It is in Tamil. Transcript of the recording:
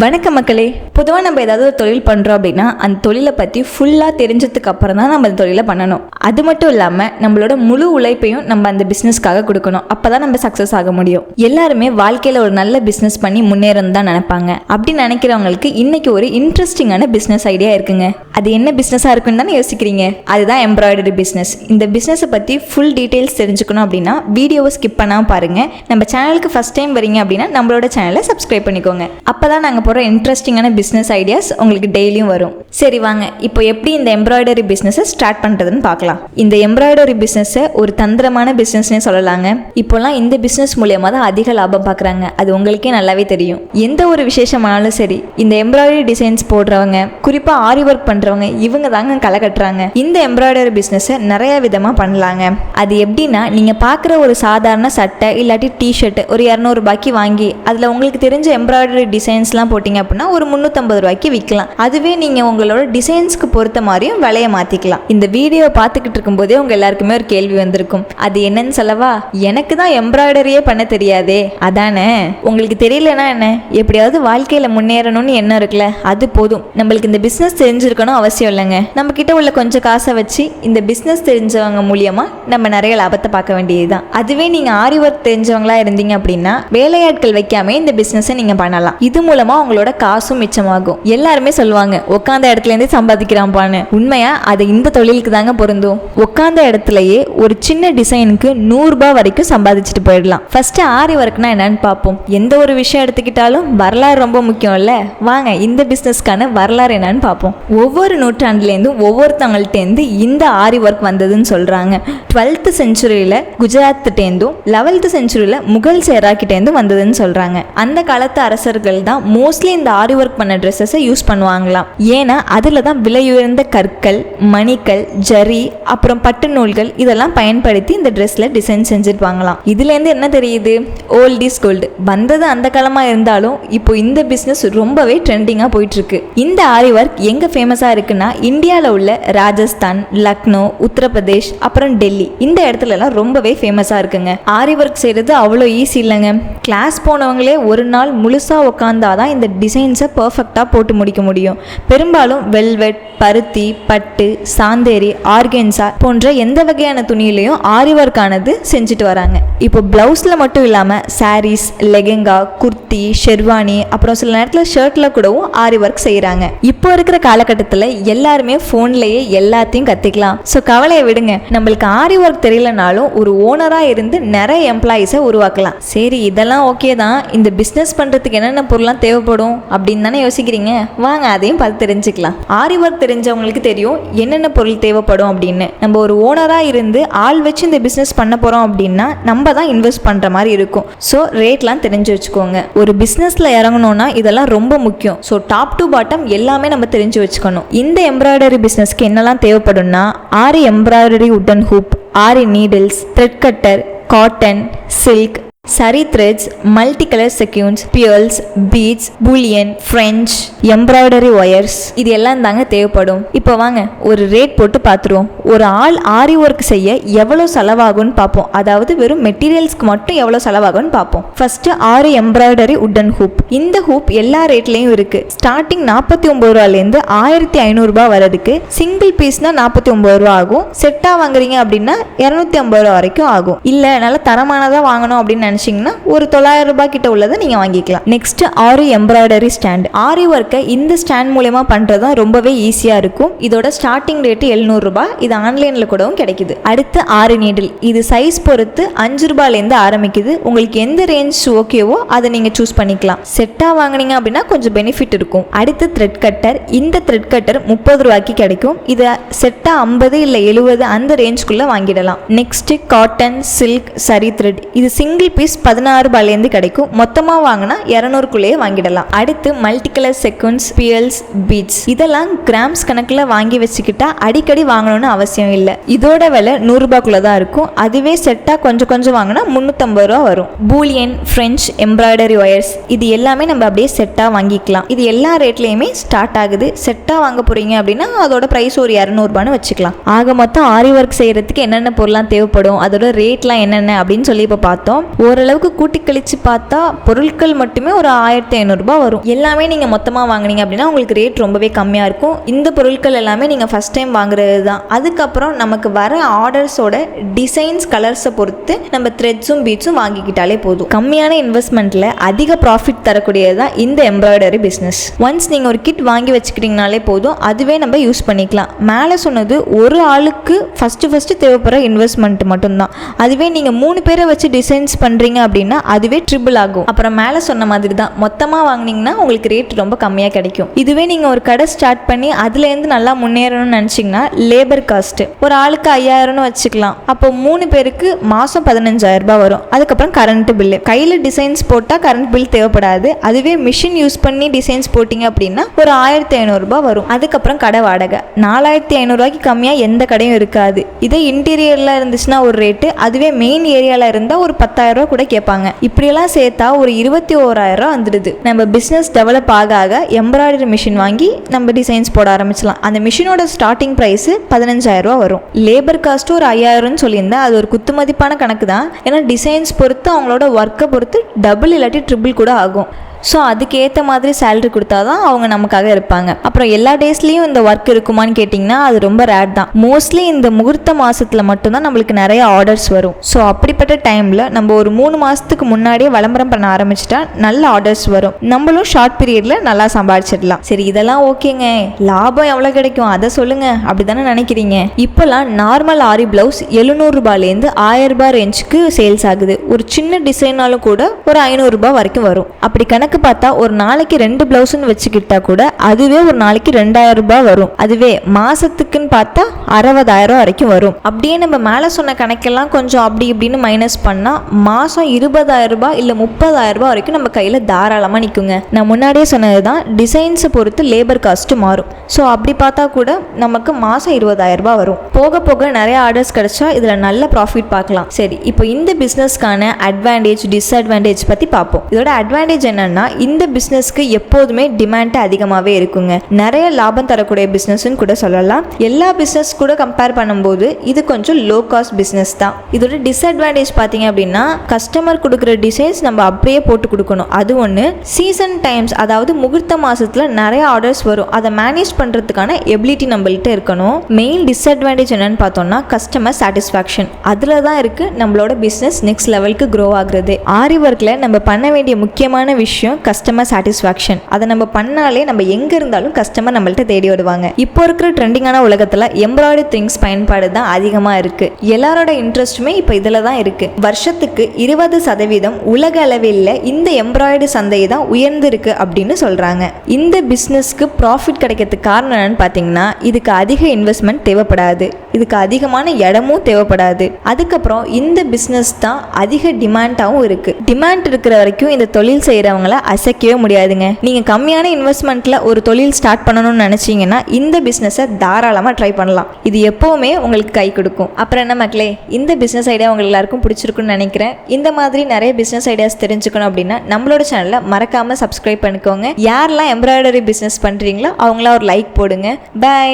வணக்கம் மக்களே. பொதுவாக நம்ம ஏதாவது ஒரு தொழில் பண்ணுறோம் அப்படின்னா அந்த தொழிலை பற்றி ஃபுல்லாக தெரிஞ்சதுக்கு அப்புறம் தான் நம்ம அந்த தொழிலை பண்ணணும். அது மட்டும் இல்லாமல் நம்மளோட முழு உழைப்பையும் நம்ம அந்த பிஸ்னஸ்க்காக கொடுக்கணும். அப்போ தான் நம்ம சக்ஸஸ் ஆக முடியும். எல்லாருமே வாழ்க்கையில் ஒரு நல்ல பிஸ்னஸ் பண்ணி முன்னேறணும் தான் நினைப்பாங்க. அப்படி நினைக்கிறவங்களுக்கு இன்னைக்கு ஒரு இன்ட்ரெஸ்டிங்கான பிஸ்னஸ் ஐடியா இருக்குங்க. அது என்ன பிஸ்னஸாக இருக்குன்னு தானே யோசிக்கிறீங்க? அதுதான் எம்ப்ராய்டரி பிஸ்னஸ் இந்த பிஸ்னஸை பற்றி ஃபுல் டீட்டெயில்ஸ் தெரிஞ்சுக்கணும் அப்படின்னா வீடியோவை ஸ்கிப் பண்ணாமல் பாருங்கள் நம்ம சேனலுக்கு ஃபஸ்ட் டைம் வரீங்க அப்படின்னா நம்மளோட சேனலை சப்ஸ்கிரைப் பண்ணிக்கோங்க. அப்போ தான் நாங்கள் போகிற இன்ட்ரெஸ்டிங்கான பிஸ்னஸ் ஐடியாஸ் உங்களுக்கு டெய்லியும் வரும். சரி வாங்க இப்போ எப்படி இந்த எம்ப்ராய்டரி பிஸ்னஸை ஸ்டார்ட் பண்ணுறதுன்னு பார்க்கலாம். இந்த எம்ப்ராய்டரி பிஸ்னஸை ஒரு தந்திரமான பிஸ்னஸ்னே சொல்லலாங்க. இப்போல்லாம் இந்த பிஸ்னஸ் மூலியமாக தான் அதிக லாபம் பார்க்குறாங்க. அது உங்களுக்கே நல்லாவே தெரியும். எந்த ஒரு விசேஷமானாலும் சரி இந்த எம்ப்ராய்டரி டிசைன்ஸ் போடுறவங்க குறிப்பாக ஆரி ஒர்க் பண்ணுறவங்க இவங்க தாங்க களை கட்டுறாங்க. இந்த எம்ப்ராய்டரி பிஸ்னஸை நிறைய விதமாக பண்ணலாங்க. அது எப்படின்னா நீங்கள் பார்க்குற ஒரு சாதாரண சட்டை இல்லாட்டி டிஷர்ட் ஒரு இரநூறுபாய்க்கு வாங்கி அதில் உங்களுக்கு தெரிஞ்ச எம்ப்ராய்டரி டிசைன்ஸ்லாம் போட்டிங்க அப்படின்னா ஒரு முந்நூற்றம்பது ரூபாய்க்கு விற்கலாம் அதுவே நீங்கள் உங்களோட டிசைன்ஸ்க்கு பொறுத்த மாதிரியும் விலையை மாற்றிக்கலாம் இந்த வீடியோ பார்த்துக்கிட்டு இருக்கும்போதே உங்கள் எல்லாருக்குமே ஒரு கேள்வி வந்திருக்கும். அது என்னன்னு சொல்லவா? எனக்கு தான் எம்ப்ராய்டரியே பண்ண தெரியாதே. அதானே? உங்களுக்கு தெரியலனா என்ன? எப்படியாவது வாழ்க்கையில் முன்னேறணும்னு எண்ணம் இருக்குல்ல அது போதும். நம்மளுக்கு இந்த பிஸ்னஸ் தெரிஞ்சிருக்கணும் அவசியம் இல்லைங்க. நம்ம கிட்ட உள்ள கொஞ்சம் காசை வச்சு இந்த பிஸ்னஸ் தெரிஞ்சவங்க மூலியமா நம்ம நிறைய லாபத்தை பார்க்க வேண்டியதுதான். அதுவே நீங்கள் ஆரி ஒர்க் தெரிஞ்சவங்களா இருந்தீங்க அப்படின்னா வேலையாட்கள் வைக்காம இந்த பிஸ்னஸை நீங்கள் பண்ணலாம். இது மூலமா உங்களோட காசும் மிச்சமாகும். எல்லாருமே சொல்லுவாங்க உட்காந்த இடத்துல இருந்தே சம்பாதிக்கிறான்பான்னு உண்மையா? அது இந்த தொழிலுக்கு தாங்க பொருந்தும். உட்காந்த இடத்துலயே ஒரு சின்ன டிசைனுக்கு நூறுரூபா வரைக்கும் சம்பாதிச்சுட்டு போயிடலாம். ஃபர்ஸ்ட் ஆரி ஒர்க்னா என்னன்னு பார்ப்போம் எந்த ஒரு விஷயம் எடுத்துக்கிட்டாலும் வரலாறு ரொம்ப முக்கியம் இல்ல வாங்க இந்த பிஸ்னஸ்க்கான வரலாறு என்னன்னு பார்ப்போம் ஒவ்வொரு நூற்றாண்டுலேருந்தும் ஒவ்வொருத்தவங்கள்ட்டேருந்து இந்த ஆரி ஒர்க் வந்ததுன்னு சொல்றாங்க. டுவெல்த் செஞ்சுரியில் குஜராத்துட்டேருந்தும் லெவல்த் செஞ்சுரியில் முகல் சேராக்கிட்டேருந்தும் வந்ததுன்னு சொல்றாங்க. அந்த காலத்து அரசர்கள் தான் மோஸ்ட்லி இந்த ஆரி ஒர்க் பண்ண ட்ரெஸ்ஸஸை யூஸ் பண்ணுவாங்களாம். ஏன்னா அதில் தான் விலையுயர்ந்த கற்கள் மணிக்கள் ஜரி அப்புறம் பட்டு நூல்கள் இதெல்லாம் பயன்படுத்தி இந்த ட்ரெஸ்ஸில் டிசைன் செஞ்சுருப்பாங்களாம் இதுலேருந்து என்ன தெரியுது? ஓல்ட் இஸ் கோல்டு வந்தது அந்த காலமாக இருந்தாலும் இப்போ இந்த பிஸ்னஸ் ரொம்பவே ட்ரெண்டிங்காக போயிட்டுருக்கு. இந்த ஆரி ஒர்க் எங்கே ஃபேமஸாக இருக்குன்னா இந்தியாவில் உள்ள ராஜஸ்தான் லக்னோ உத்தரப்பிரதேஷ் அப்புறம் டெல்லி. இந்த இடத்துலலாம் ரொம்பவே ஃபேமஸாக இருக்குங்க. ஆரி ஒர்க் செய்கிறது அவ்வளோ ஈஸி இல்லைங்க. கிளாஸ் போனவங்களே ஒரு நாள் முழுசாக உட்காந்தாதான் இந்த டிசைன்ஸை பர்ஃபெக்டாக போட்டு முடிக்க முடியும். பெரும்பாலும் வெல்வெட் பருத்தி பட்டு சாந்தேரி ஆர்கென்சா போன்ற எந்த வகையான துணியிலையும் ஆரி ஒர்க் ஆனது செஞ்சுட்டு வராங்க. இப்போ பிளவுஸில் மட்டும் இல்லாமல் சாரீஸ் லெகெங்கா குர்த்தி ஷெர்வானி அப்புறம் சில நேரத்தில் ஷர்ட்டில் கூடவும் ஆரி ஒர்க் செய்கிறாங்க இப்போ இருக்கிற காலகட்டத்தில் எல்லாருமே ஃபோன்லேயே எல்லாத்தையும் கற்றுக்கலாம் ஸோ கவலையை விடுங்க. நம்மளுக்கு ஆரி ஒர்க் தெரியலனாலும் ஒரு ஓனராக இருந்து நிறைய எம்ப்ளாயீஸை உருவாக்கலாம். சரி இதெல்லாம் ஓகே தான். இந்த பிஸ்னஸ் பண்ணுறதுக்கு என்னென்ன பொருள்லாம் தேவைப்படும் அப்படின்னு தானே யோசிக்கிறீங்க? வாங்க அதையும் பார்த்து தெரிஞ்சுக்கலாம். ஆரி ஒர்க் தெரிஞ்சவங்களுக்கு தெரியும் என்னென்ன பொருள் தேவைப்படும் அப்படின்னு. நம்ம ஒரு ஓனராக இருந்து ஆள் வச்சு இந்த பிஸ்னஸ் பண்ண போகிறோம் அப்படின்னா நம்ம தான் இன்வெஸ்ட் பண்ணுற மாதிரி இருக்கும். ஸோ ரேட்லாம் தெரிஞ்சு வச்சுக்கோங்க. ஒரு பிஸ்னஸில் இறங்கணும்னா இதெல்லாம் ரொம்ப முக்கியம். ஸோ டாப் டு பாட்டம் எல்லாமே நம்ம தெரிஞ்சு வச்சுக்கணும். இந்த எம்ப்ராய்டரி பிஸ்னஸ்க்கு என்னெல்லாம் தேவைப்படும்னா aari embroidery wooden hoop aari needles thread cutter cotton silk zari threads multi colour sequins pearls beads bullion French embroidery wires இது எல்லாம் தாங்க தேவைப்படும். இப்போ வாங்க ஒரு ரேட் போட்டு பார்த்துருவோம் ஒரு ஆள் ஆரி ஒர்க் செய்ய எவ்வளோ செலவாகும்னு பார்ப்போம் அதாவது வெறும் மெட்டீரியல்ஸ்க்கு மட்டும் எவ்வளோ செலவாகும்னு பார்ப்போம் ஃபர்ஸ்ட் ஆறு எம்ப்ராய்டரி உட்டன் ஹூப் இந்த ஹூப் எல்லா ரேட்லேயும் இருக்கு. ஸ்டார்டிங் நாற்பத்தி ஒம்பது ரூபாலேருந்து ஆயிரத்தி ஐநூறுரூபா வரதுக்கு சிங்கிள் பீஸ்னா நாற்பத்தி ஒம்பது ரூபா ஆகும். செட்டாக வாங்குறீங்க அப்படின்னா இரநூத்தி ஐம்பது ரூபா வரைக்கும் ஆகும். இல்லை நல்ல தரமானதாக வாங்கணும் அப்படின்னு நினச்சிங்கன்னா ஒரு தொள்ளாயிரம் ரூபாய் கிட்ட உள்ளதை நீங்கள் வாங்கிக்கலாம். Next aari embroidery stand aari ஒர்க்கை இந்த ஸ்டாண்ட் மூலயமா பண்ணுறது தான் ரொம்பவே ஈஸியாக இருக்கும். இதோட ஸ்டார்டிங் ரேட்டு எழுநூறுபா இது ஆன்லைனில் கூடவும் கிடைக்குது. அடுத்து ஆரி நீடில் இது சைஸ் பொறுத்து அஞ்சு ரூபாயிலேருந்து ஆரம்பிக்குது. உங்களுக்கு எந்த ரேஞ்ச் ஓகேவோ அதை நீங்கள் சூஸ் பண்ணிக்கலாம். செட்டாக வாங்குனீங்க அப்படின்னா கொஞ்சம் பெனிஃபிட் இருக்கும். அடுத்து த்ரெட் கட்டர் இந்த த்ரெட் கட்டர் முப்பது ரூபாய்க்கு கிடைக்கும். இதை செட்டாக ஐம்பது இல்லை எழுபது அந்த ரேஞ்சுக்குள்ளே வாங்கிடலாம். Next cotton silk zari thread இது சிங்கிள் பீஸ் பதினாறு ரூபாயிலேருந்து கிடைக்கும். மொத்தமாக வாங்கினா இரநூறுக்குள்ளேயே வாங்கிடலாம். அடுத்து multi colour sequins pearls beads இதெல்லாம் கிராம்ஸ் கணக்கில் வாங்கி வச்சுக்கிட்டா அடிக்கடி வாங்கணும்னு அவசியம் இல்லை. இதோட விலை நூறுரூபாக்குள்ளே தான் இருக்கும். அதுவே செட்டாக கொஞ்சம் கொஞ்சம் வாங்கினா முந்நூற்றம்பது ரூபா வரும். பூலியன் ஃப்ரெஞ்ச் எம்ப்ராய்டரி ஒயர்ஸ் இது எல்லாமே நம்ம அப்படியே செட்டாக வாங்கிக்கலாம். இது எல்லா ரேட்லேயுமே ஸ்டார்ட் ஆகுது. செட்டாக வாங்க போகிறீங்க அப்படின்னா அதோட ப்ரைஸ் ஒரு இரநூறுபான்னு வச்சுக்கலாம். ஆக மொத்தம் ஆரி ஒர்க் செய்கிறதுக்கு என்னென்ன பொருள்லாம் தேவைப்படும்? அதோட ரேட்லாம் என்னென்ன அப்படின்னு சொல்லி இப்போ பார்த்தோம். ஓரளவுக்கு கூட்டி கழிச்சு பார்த்தா பொருட்கள் மட்டுமே ஒரு ஆயிரத்தி ஐநூறுரூபா வரும். எல்லாமே நீங்கள் மொத்தமாக வாங்குனீங்க அப்படின்னா உங்களுக்கு ரேட் ரொம்பவே கம்மியாக இருக்கும். இந்த பொருட்கள் எல்லாமே நீங்கள் ஃபஸ்ட் டைம் வாங்குறது தான். அதுக்கப்புறம் நமக்கு வர ஆர்டர்ஸோட டிசைன்ஸ் கலர்ஸை பொறுத்து நம்ம த்ரெட்ஸும் பீட்ஸும் வாங்கிக்கிட்டாலே போதும். கம்மியான இன்வெஸ்ட்மெண்ட்டில் அதிக ப்ராஃபிட் தரக்கூடியது தான் இந்த எம்ப்ராய்டரி பிஸ்னஸ் ஒன்ஸ் நீங்கள் ஒரு கிட் வாங்கி வச்சுக்கிட்டிங்கனாலே போதும். அதுவே நம்ம யூஸ் பண்ணிக்கலாம். மேலே சொன்னது ஒரு ஆளுக்கு ஃபஸ்ட்டு ஃபஸ்ட்டு தேவைப்படுற இன்வெஸ்ட்மெண்ட் மட்டும்தான். அதுவே நீங்கள் மூணு பேரை வச்சு டிசைன்ஸ் பண்ணுற பண்ணுறீங்க அப்படின்னா அதுவே ட்ரிபிள் ஆகும். அப்புறம் மேலே சொன்ன மாதிரி தான் மொத்தமாக வாங்கினீங்கன்னா உங்களுக்கு ரேட் ரொம்ப கம்மியாக கிடைக்கும். இதுவே நீங்கள் ஒரு கடை ஸ்டார்ட் பண்ணி அதுலேருந்து நல்லா முன்னேறணும்னு நினச்சிங்கன்னா லேபர் காஸ்ட்டு ஒரு ஆளுக்கு ஐயாயிரம்னு வச்சுக்கலாம். அப்போ மூணு பேருக்கு மாதம் பதினஞ்சாயிரம் ரூபாய் வரும். அதுக்கப்புறம் கரண்ட் பில்லு கையில் டிசைன்ஸ் போட்டால் கரண்ட் பில் தேவைப்படாது. அதுவே மிஷின் யூஸ் பண்ணி டிசைன்ஸ் போட்டிங்க அப்படின்னா ஒரு ஆயிரத்தி ஐநூறுரூபா வரும். அதுக்கப்புறம் கடை வாடகை. நாலாயிரத்தி ஐநூறுரூவாய்க்கு கம்மியாக எந்த கடையும் இருக்காது. இதே இன்டீரியரில் இருந்துச்சுன்னா ஒரு ரேட்டு அதுவே மெயின் ஏரியாவில் இருந்தால் ஒரு பத்தாயிரம் கூட கேட்பாங்க. இப்படியெல்லாம் சேர்த்தா ஒரு இருபத்தி ஓராயிரம் வந்துடுது. நம்ம பிஸ்னஸ் டெவலப் ஆக ஆக எம்ப்ராய்டரி மிஷின் வாங்கி நம்ம டிசைன்ஸ் போட ஆரம்பிச்சலாம் அந்த மிஷினோட ஸ்டார்டிங் ப்ரைஸு பதினஞ்சாயிரம் ரூபா வரும். லேபர் காஸ்ட்டு ஒரு ஐயாயிரம்னு சொல்லியிருந்தேன் அது ஒரு குத்துமதிப்பான கணக்கு தான். ஏன்னா டிசைன்ஸ் பொறுத்து அவங்களோட ஒர்க்கை பொறுத்து டபுள் இல்லாட்டி ட்ரிபிள் கூட ஆகும். ஸோ அதுக்கேற்ற மாதிரி சேலரி கொடுத்தா தான் அவங்க நமக்காக இருப்பாங்க. அப்புறம் எல்லா டேஸ்லேயும் இந்த ஒர்க் இருக்குமான்னு கேட்டிங்கன்னா அது ரொம்ப ரேட் தான். மோஸ்ட்லி இந்த முகூர்த்த மாதத்தில் மட்டும்தான் நம்மளுக்கு நிறைய ஆர்டர்ஸ் வரும். ஸோ அப்படிப்பட்ட டைமில் நம்ம ஒரு மூணு மாதத்துக்கு முன்னாடியே விளம்பரம் பண்ண ஆரம்பிச்சிட்டா நல்ல ஆர்டர்ஸ் வரும். நம்மளும் ஷார்ட் பீரியடில் நல்லா சம்பாதிச்சிடலாம் சரி இதெல்லாம் ஓகேங்க. லாபம் எவ்வளோ கிடைக்கும்? அதை சொல்லுங்க. அப்படி தானே நினைக்கிறீங்க. இப்போல்லாம் நார்மல் ஆரி ப்ளவுஸ் எழுநூறுபாலேருந்து ஆயிரம் ரூபாய் ரேஞ்சுக்கு சேல்ஸ் ஆகுது. ஒரு சின்ன டிசைனாலும் கூட ஒரு ஐநூறுரூபா வரைக்கும் வரும். அப்படி கணக்கு பார்த்தா ஒரு நாளைக்கு ரெண்டு பிளவுஸ்னு வச்சுக்கிட்டா கூட அதுவே ஒரு நாளைக்கு ரெண்டாயிரம் ரூபாய் வரும். அதுவே மாசத்துக்குன்னு பார்த்தா அறுபதாயிரம் வரைக்கும் வரும். அப்படியே நம்ம மேலே சொன்ன கணக்கெல்லாம் கொஞ்சம் அப்படி இப்படின்னு மைனஸ் பண்ணால் மாதம் இருபதாயிரம் ரூபாய் இல்லை முப்பதாயிரம் ரூபாய் வரைக்கும் நம்ம கையில் தாராளமாக நிற்குங்க நான் முன்னாடியே சொன்னது தான் டிசைன்ஸை பொறுத்து லேபர் காஸ்ட்டு மாறும். ஸோ அப்படி பார்த்தா கூட நமக்கு மாதம் இருபதாயிரம் ரூபாய் வரும். போக போக நிறைய ஆர்டர்ஸ் கிடைச்சா இதில் நல்ல ப்ராஃபிட் பார்க்கலாம். சரி இப்போ இந்த பிஸ்னஸ்க்கான அட்வான்டேஜ் டிஸ்அட்வான்டேஜ் பற்றி பார்ப்போம். இதோட அட்வான்டேஜ் என்னன்னா இந்த பிஸ்னஸ்க்கு எப்போதுமே டிமாண்ட் அதிகமாகவே இருக்குங்க. நிறைய லாபம் தரக்கூடிய பிஸ்னஸ்ன்னு கூட சொல்லலாம். எல்லா பிஸ்னஸ் கூட கம்பேர் பண்ணும்போது இது கொஞ்சம் லோ காஸ்ட் பிஸ்னஸ் தான். இதோட டிஸ்அட்வான்டேஜ் பார்த்தீங்க அப்படின்னா கஸ்டமர் கொடுக்குற டிசைன்ஸ் நம்ம அப்படியே போட்டு கொடுக்கணும். அது ஒன்று சீசன் டைம்ஸ் அதாவது முகூர்த்த மாதத்தில் நிறைய ஆர்டர்ஸ் வரும். அதை மேனேஜ் பண்ணுறதுக்கான எபிலிட்டி நம்மள்கிட்ட இருக்கணும். மெயின் டிஸ்அட்வான்டேஜ் என்னன்னு பார்த்தோம்னா கஸ்டமர் சாட்டிஸ்ஃபேக்ஷன் அதில் தான் இருக்குது நம்மளோட பிஸ்னஸ் நெக்ஸ்ட் லெவலுக்கு க்ரோ ஆகுறது. ஆரி ஒர்க்கில் நம்ம பண்ண வேண்டிய முக்கியமான விஷயம் கஸ்டமர் சாட்டிஸ்ஃபேக்ஷன் அதை நம்ம பண்ணாலே நம்ம எங்கே இருந்தாலும் கஸ்டமர் நம்மள்ட்ட தேடி வருவாங்க. இப்போ இருக்கிற ட்ரெண்டிங்கான உலகத்தில் எம்ப்ராய்டரி திங்ஸ் பயன்பாடு தான் அதிகமாக இருக்குது எல்லாரோட இன்ட்ரெஸ்ட்டுமே இப்போ இதில் தான் இருக்குது வருஷத்துக்கு இருபது சதவீதம் உலக அளவில் இந்த எம்ப்ராய்டரி சந்தை தான் உயர்ந்திருக்கு அப்படின்னு சொல்கிறாங்க இந்த பிஸ்னஸ்க்கு ப்ராஃபிட் கிடைக்கிறதுக்கு காரணம் என்னன்னு பார்த்தீங்கன்னா இதுக்கு அதிக இன்வெஸ்ட்மெண்ட் தேவைப்படாது. இதுக்கு அதிகமான இடமும் தேவைப்படாது. அதுக்கப்புறம் இந்த பிஸ்னஸ் தான் அதிக டிமாண்டாகவும் இருக்குது டிமாண்ட் இருக்கிற வரைக்கும் இந்த தொழில் செய்கிறவங்கள அசைக்கவே முடியாதுங்க. நீங்கள் கம்மியான இன்வெஸ்ட்மெண்ட்டில் ஒரு தொழில் ஸ்டார்ட் பண்ணணும்னு நினச்சிங்கன்னா இந்த பிஸ்னஸை தாராளமாக ட்ரை பண்ணலாம். இது எப்போவுமே உங்களுக்கு கை கொடுக்கும். அப்புறம் என்ன மக்களே இந்த பிஸ்னஸ் ஐடியா உங்களுக்கு எல்லாருக்கும் பிடிச்சிருக்குன்னு நினைக்கிறேன். இந்த மாதிரி நிறைய பிஸ்னஸ் ஐடியாஸ் தெரிஞ்சுக்கணும் அப்படின்னா நம்மளோட சேனலை மறக்காமல் சப்ஸ்கிரைப் பண்ணிக்கோங்க. யாரெல்லாம் எம்ப்ராய்டரி பிஸ்னஸ் பண்ணுறீங்களோ அவங்களாம் ஒரு லைக் போடுங்க. பை